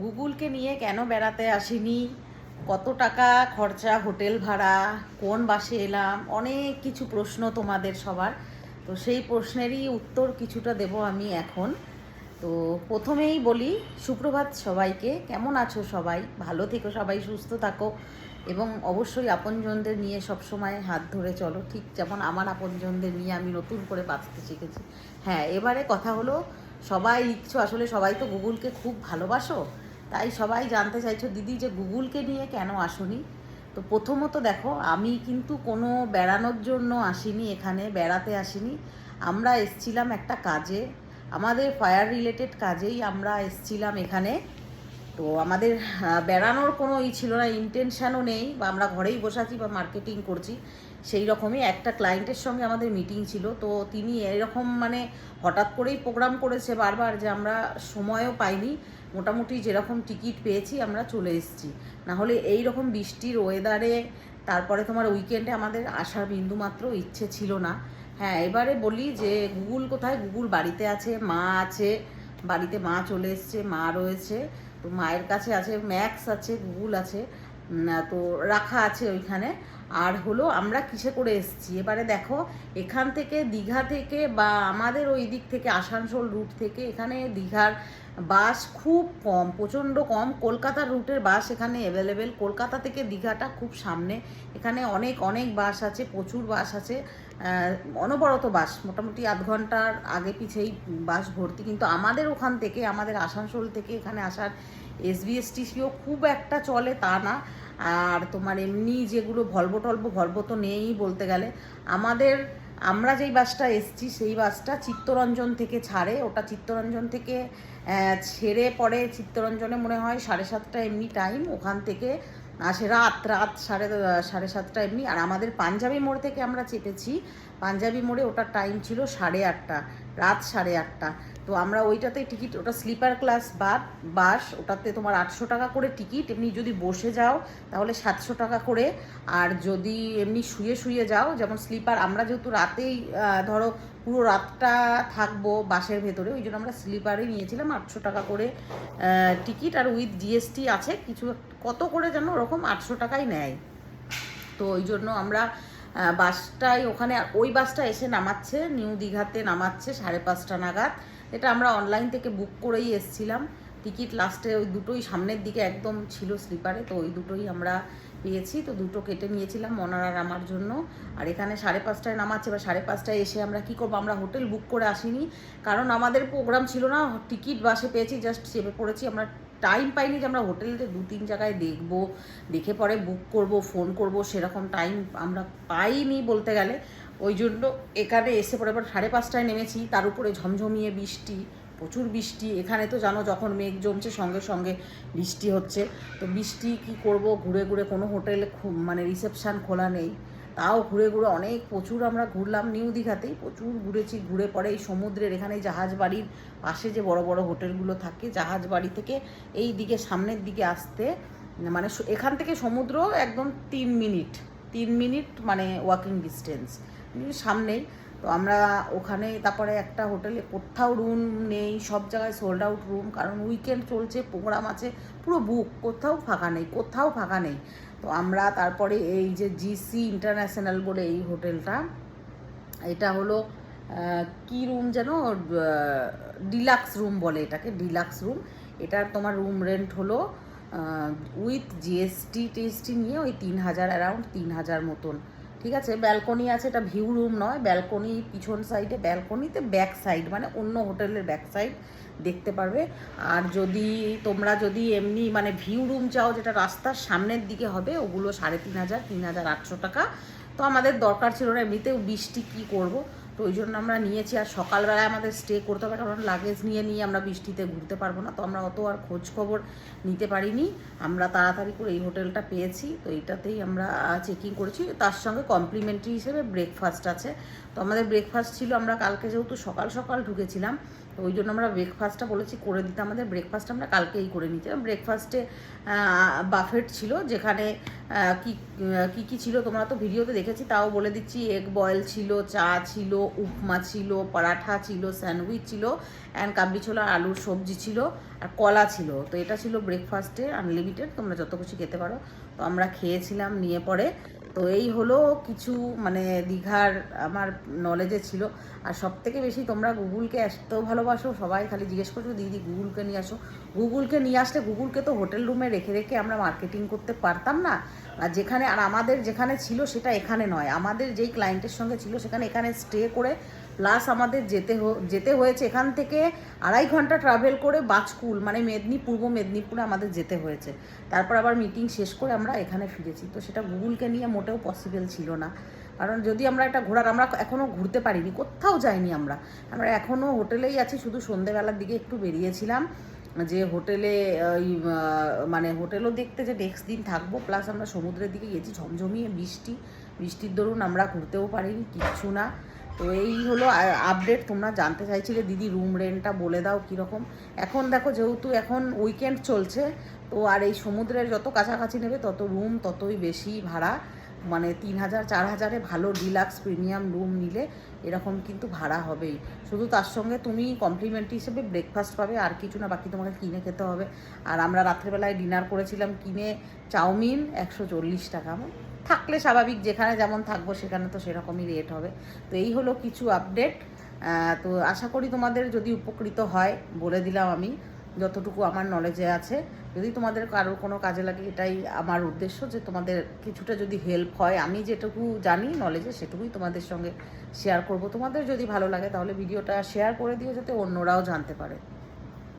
গুগলকে নিয়ে কেন বেড়াতে আসিনি? কত টাকা খরচা হোটেল ভাড়া? কোন বাসে এলাম? অনেক কিছু প্রশ্ন তোমাদের সবার। তো সেই প্রশ্নেরই উত্তর কিছুটা দেব আমি এখন। তো প্রথমেই বলি, সুপ্রভাত সবাইকে। কেমন আছো সবাই? ভালো থেকো সবাই, সুস্থ থাকো। এবং অবশ্যই আপনজনদের নিয়ে সবসময় হাত ধরে চলো। ঠিক যেমন আমার আপনজনদের নিয়ে আমি নতুন করে বাঁচতে শিখেছি। হ্যাঁ এবারে কথা হলো, সবাই লিখছো আসলে সবাই তো গুগলকে খুব ভালোবাসো। তাই সবাই জানতে চাইছো, দিদি যে গুগলকে নিয়ে কেন আসনি? তো প্রথমত দেখো, আমি কিন্তু কোনো বেড়ানোর জন্য আসিনি এখানে, বেড়াতে আসিনি। আমরা এসছিলাম একটা কাজে, আমাদের ফায়ার রিলেটেড কাজেই আমরা এসছিলাম এখানে। তো আমাদের বেড়ানোর কোনো ই ছিল না ইন্টেনশানও নেই, বা আমরা ঘরেই বসে আছি বা মার্কেটিং করছি, সেই রকমই একটা ক্লায়েন্টের সঙ্গে আমাদের মিটিং ছিল। তো তিনি এরকম মানে হঠাৎ করেই প্রোগ্রাম করেছে বারবার যে আমরা সময়ও পাইনি। মোটামুটি যেরকম টিকিট পেয়েছি, আমরা চলে এসেছি। নাহলে এই রকম বৃষ্টির ওয়েদারে তারপরে তোমার উইকেন্ডে আমাদের আসার বিন্দুমাত্র ইচ্ছে ছিল না। হ্যাঁ এবারে বলি যে গুগল কোথায়? গুগল বাড়িতে আছে, মা আছে, বাড়িতে মা চলে এসছে, মা রয়েছে, তো মায়ের কাছে আছে, ম্যাক্স আছে, গুগল আছে তো রাখা আছে ওইখানে। আর হলো আমরা কিসে করে এসেছি? এবারে দেখো, এখান থেকে দীঘা থেকে বা আমাদের ওই দিক থেকে আসানসোল রুট থেকে এখানে দীঘার বাস খুব কম, প্রচণ্ড কম। কলকাতার রুটের বাস এখানে অ্যাভেলেবেল কলকাতা থেকে দীঘাটা খুব সামনে। এখানে অনেক অনেক বাস আছে, প্রচুর বাস আছে। অনবরত বাস, মোটামুটি আধ ঘণ্টার আগে পিছেই বাস ভর্তি। কিন্তু আমাদের ওখান থেকে, আমাদের আসানসোল থেকে এখানে আসার এসবিএসটিসিও খুব একটা চলে তা না। আর তোমার এমনি যেগুলো ভলভো টলভো, ভলভো তো নেই বলতে গেলে। আমাদের, আমরা যেই বাসটা এসছি, সেই বাসটা চিত্তরঞ্জন থেকে ছাড়ে। ওটা চিত্তরঞ্জন থেকে ছেড়ে পরে চিত্তরঞ্জনে মনে হয় সাড়ে সাতটা এমনি টাইম ওখান থেকে আসে রাত রাত সাড়ে সাড়ে সাতটা এমনি। আর আমাদের পাঞ্জাবি মোড় থেকে আমরা চেপেছি পাঞ্জাবি মোড়ে ওটার টাইম ছিল সাড়ে আটটা, রাত সাড়ে আটটা। তো আমরা ওইটাতে টিকিট ওটা স্লিপার ক্লাস বা বাস, ওটাতে তোমার আটশো টাকা করে টিকিট এমনি যদি বসে যাও তাহলে সাতশো টাকা করে। আর যদি এমনি শুয়ে শুয়ে যাও, যেমন স্লিপার আমরা যেহেতু রাতেই ধরো পুরো রাতটা থাকব বাসের ভেতরে, ওই জন্য আমরা স্লিপারই নিয়েছিলাম আটশো টাকা করে টিকিট আর উইথ জিএসটি আছে, কিছু, কত করে যেন ওরকম আটশো টাকাই নেয়। তো ওই জন্য আমরা বাসটাই ওখানে ওই বাসটা এসে নামাচ্ছে, নিউ দীঘাতে নামাচ্ছে সাড়ে পাঁচটা নাগাদ। এটা আমরা অনলাইন থেকে বুক করেই এসছিলাম। টিকিট লাস্টে ওই দুটোই সামনের দিকে একদম ছিল স্লিপারে তো ওই দুটোই আমরা পেয়েছি। তো দুটো কেটে নিয়েছিলাম মনার আর আমার জন্য। আর এখানে সাড়ে পাঁচটায় নামাচ্ছে বা সাড়ে পাঁচটায় এসে আমরা কি করব? আমরা হোটেল বুক করে আসিনি। কারণ আমাদের প্রোগ্রাম ছিল না টিকিট বাসে পেয়েছি জাস্ট চেপে পড়েছি। আমরা টাইম পাইনি যে আমরা হোটেলতে দু তিন জায়গায় দেখব, দেখে পরে বুক করব ফোন করব, সেরকম টাইম আমরা পাইনি বলতে গেলে। ওই জন্য এখানে এসে পরে এবার সাড়ে পাঁচটায় নেমেছি, তার উপরে ঝমঝমিয়ে বৃষ্টি, প্রচুর বৃষ্টি। এখানে তো জানো যখন মেঘ জমছে সঙ্গে সঙ্গে বৃষ্টি হচ্ছে। তো বৃষ্টি কি করব, ঘুরে ঘুরে কোনো হোটেলে মানে রিসেপশান খোলা নেই। তাও ঘুরে ঘুরে অনেক প্রচুর আমরা ঘুরলাম নিউ দীঘাতেই, প্রচুর ঘুরেছি, ঘুরে পরে এই সমুদ্রের এখানে জাহাজ বাড়ির পাশে যে বড় বড় হোটেলগুলো থাকে, জাহাজ বাড়ি থেকে এই দিকে সামনের দিকে আসতে মানে এখান থেকে সমুদ্র একদম তিন মিনিট তিন মিনিট মানে ওয়াকিং ডিস্টেন্স সামনেই। তো আমরা ওখানে, তারপরে একটা হোটেলে কোথাও রুম নেই, সব জায়গায় সোল্ড আউট রুম কারণ উইকেন্ড চলছে প্রোগ্রাম আছে, পুরো বুক কোথাও ফাঁকা নেই, কোথাও ফাঁকা নেই। তো আমরা তারপরে এই যে জিসি ইন্টারন্যাশনাল বলে এই হোটেলটা, এটা হলো কি রুম যেন ডিলাক্স রুম বলে এটাকে ডিলাক্স রুম এটার তোমার রুম রেন্ট হলো উইথ জিএসটি টিএসটি নিয়ে ওই তিন হাজার অ্যারাউন্ড তিন হাজার মতন। ঠিক আছে? ব্যালকনি আছে, এটা ভিউ রুম নয়। ব্যালকনি পিছন সাইডে ব্যালকনিতে ব্যাক সাইড মানে অন্য হোটেলের ব্যাক সাইড দেখতে পারবে। আর যদি তোমরা যদি এমনি মানে ভিউ রুম চাও, যেটা রাস্তার সামনের দিকে হবে, ওগুলো সাড়ে তিন হাজার তিন হাজার আটশো টাকা। তো আমাদের দরকার ছিল না, এমনিতেও বৃষ্টি কী করব? তো ওই জন্য আমরা নিয়েছি। আর সকালবেলায় আমাদের স্টে করতে হবে, কারণ লাগেজ নিয়ে নিয়ে আমরা বৃষ্টিতে ঘুরতে পারব না। তো আমরা অত আর খোঁজ খবর নিতে পারিনি। আমরা তাড়াতাড়ি করে এই হোটেলটা পেয়েছি। তো এইটাতেই আমরা চেকিং করেছি। তার সঙ্গে কমপ্লিমেন্টারি হিসেবে ব্রেকফাস্ট আছে। তো আমাদের ব্রেকফাস্ট ছিল, আমরা কালকে যেহেতু সকাল সকাল ঢুকেছিলাম, তো ওই জন্য আমরা ব্রেকফাস্টটা বলেছি করে দিতে। আমাদের ব্রেকফাস্ট আমরা কালকেই করে নিয়েছিলাম ব্রেকফাস্টে বাফেট ছিল, যেখানে কি কি কি ছিল তোমরা তো ভিডিওতে দেখেছি, তাও বলে দিচ্ছি এগ বয়েল ছিল, চা ছিল উপমা ছিল, পরাঠা ছিল, স্যান্ডউইচ ছিল অ্যান্ড কাবলি ছোলা আলুর সবজি ছিল, আর কলা ছিল। তো এটা ছিল ব্রেকফাস্টে আনলিমিটেড তোমরা যত খুশি খেতে পারো। তো আমরা খেয়েছিলাম, নিয়ে পরে। তো এই হলো কিছু মানে দীঘার আমার নলেজে ছিল। আর সব থেকে বেশি তোমরা গুগলকে এত ভালোবাসো, সবাই খালি জিজ্ঞেস করছ দিদি গুগলকে নিয়ে আসো। গুগলকে নিয়ে আসলে গুগলকে তো হোটেল রুমে রেখে রেখে আমরা মার্কেটিং করতে পারতাম না। আর যেখানে, আর আমাদের যেখানে ছিল, সেটা এখানে নয়। আমাদের যেই ক্লায়েন্টের সঙ্গে ছিল, সেখানে এখানে স্টে করে প্লাস আমাদের যেতে যেতে হয়েছে এখান থেকে আড়াই ঘণ্টা ট্রাভেল করে বাজকুল মানে মেদিনীপুর, পূর্ব মেদিনীপুরে আমাদের যেতে হয়েছে। তারপর আবার মিটিং শেষ করে আমরা এখানে ফিরেছি। তো সেটা গুগলকে নিয়ে মোটেও পসিবল ছিল না। কারণ যদি আমরা একটা ঘোরার, আমরা এখনও ঘুরতে পারিনি, কোথাও যাইনি আমরা। আমরা এখনও হোটেলেই আছি, শুধু সন্ধেবেলার দিকে একটু বেরিয়েছিলাম। যে হোটেলে, ওই মানে হোটেলও দেখতে যে নেক্সট দিন থাকব প্লাস আমরা সমুদ্রের দিকে গেছি, ঝমঝমিয়ে বৃষ্টি। বৃষ্টির দরুন আমরা ঘুরতেও পারিনি, কিচ্ছু না। তো এই হলো আপডেট তোমরা জানতে চাইছিলে, দিদি রুম রেন্টটা বলে দাও কীরকম। এখন দেখো, যেহেতু এখন উইকেন্ড চলছে, তো আর এই সমুদ্রের যত কাছাকাছি নেবে, তত রুম ততই বেশি ভাড়া। মানে তিন হাজার, চার হাজারে ভালো ডিলাক্স প্রিমিয়াম রুম নিলে এরকম কিন্তু ভাড়া হবেই। শুধু তার সঙ্গে তুমি কমপ্লিমেন্টারি হিসেবে ব্রেকফাস্ট পাবে, আর কিছু না, বাকি তোমাকে কিনে খেতে হবে। আর আমরা রাত্রেবেলায় ডিনার করেছিলাম কিনে চাউমিন একশো চল্লিশ টাকা থাকলে স্বাভাবিক, যেখানে যেমন থাকব সেখানে তো সেরকমই রেট হবে। তো এই হলো কিছু আপডেট তো আশা করি তোমাদের যদি উপকৃত হয়, বলে দিলাম আমি, যতটুকু আমার নলেজে আছে। যদি তোমাদের কারোর কোনো কাজে লাগে, এটাই আমার উদ্দেশ্য যে তোমাদের কিছুটা যদি হেল্প হয়, আমি যেটুকু জানি নলেজে সেটুকুই তোমাদের সঙ্গে শেয়ার করব। তোমাদের যদি ভালো লাগে, তাহলে ভিডিওটা শেয়ার করে দিও, যাতে অন্যরাও জানতে পারে।